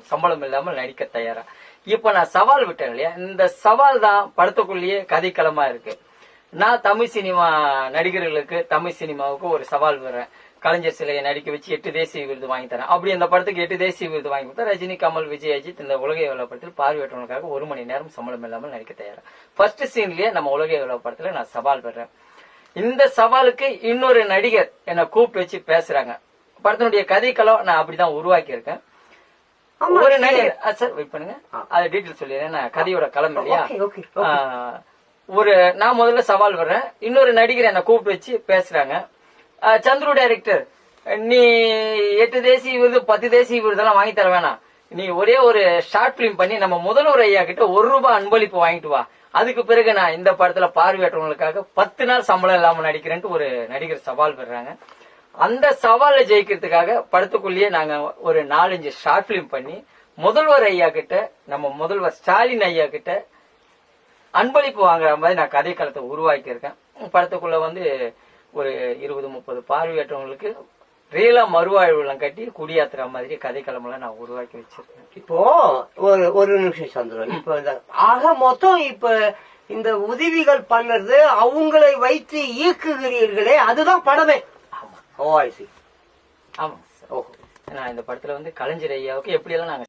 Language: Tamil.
சம்பளம் இல்லாமல் நடிக்க தயாரா? இப்ப நான் சவால் விட்டேன் இல்லையா? இந்த சவால் தான் படத்துக்குள்ளேயே கதைக்களமா இருக்கு. நான் தமிழ் சினிமா நடிகர்களுக்கு தமிழ் சினிமாவுக்கு ஒரு சவால் விடுறேன். கலைஞர் சிலையை நடிக்க வச்சு எட்டு தேசிய விருது வாங்கி தரேன். அப்படி அந்த படத்துக்கு எட்டு தேசிய விருது வாங்கி கொடுத்தா ரஜினி கமல் விஜய் அஜித் இந்த உலகை எவ்வளவு படத்தில் பார்வையற்றவனுக்காக ஒரு மணி நேரம் சம்பளம் இல்லாமல் நடிக்க தயாரா? ஃபர்ஸ்ட் சீன்லயே நம்ம உலகை விழா படத்துல நான் சவால் விடுறேன் இந்த சவாலுக்கு இன்னொரு நடிகர் என்னை கூப்பிட்டு வச்சு பேசுறாங்க. படத்தினுடைய கதைக்களம் நான் அப்படிதான் உருவாக்கி இருக்கேன் ஒரு. நடிகர் சார் வெயிட் பண்ணுங்க. அது டீட்டெயில் சொல்லிடுறேன். நான் கதையோட களம் இல்லையா? ஒரு நான் முதல்ல சவால் வர்றேன். இன்னொரு நடிகர் என்னை கூப்பிட்டு வச்சு பேசுறாங்க. சந்துரு டைரக்டர் நீ எட்டு தேசிய விருது பத்து தேசிய விருதெல்லாம் வாங்கி தர வேணாம். நீ ஒரே ஒரு ஷார்ட் பிலிம் பண்ணி நம்ம முதல்வர் ஐயா கிட்ட ஒரு ரூபாய் அன்பளிப்பு வாங்கிட்டு வா. அதுக்கு பிறகு நான் இந்த படத்துல பார்வையற்றவங்களுக்காக பத்து நாள் சம்பளம் இல்லாம நடிக்கிறேன்ட்டு ஒரு நடிகர் சவால் பெறாங்க அந்த சவாலை ஜெயிக்கிறதுக்காக படத்துக்குள்ளேயே நாங்க ஒரு நாலஞ்சு ஷார்ட் பிலிம் பண்ணி முதல்வர் ஐயா கிட்ட நம்ம முதல்வர் ஸ்டாலின் ஐயா கிட்ட அன்பளிப்பு வாங்குற மாதிரி நான் கதைக்களத்தை உருவாக்கி இருக்கேன் படத்துக்குள்ள வந்து ஒரு இருபது முப்பது பார்வையற்றவங்களுக்கு ரியலா மறுவாழ்வுலாம் கட்டி குடியாத்துற மாதிரி கதைக்களமெல்லாம் நான் உருவாக்கி வச்சிருக்கேன். இப்போ ஒரு ஒரு நிமிஷம் சந்திரன். இப்ப இந்த ஆக மொத்தம் இப்ப இந்த உதவிகள் பண்ணது அவங்களை வைத்து இயக்குகிறீர்களே அதுதான் படமே. ஓ ஐ சி ஆமாங்க சார் நான் இந்த படத்துல வந்து கலைஞர் ஐயாவுக்கு எப்படியெல்லாம் நாங்க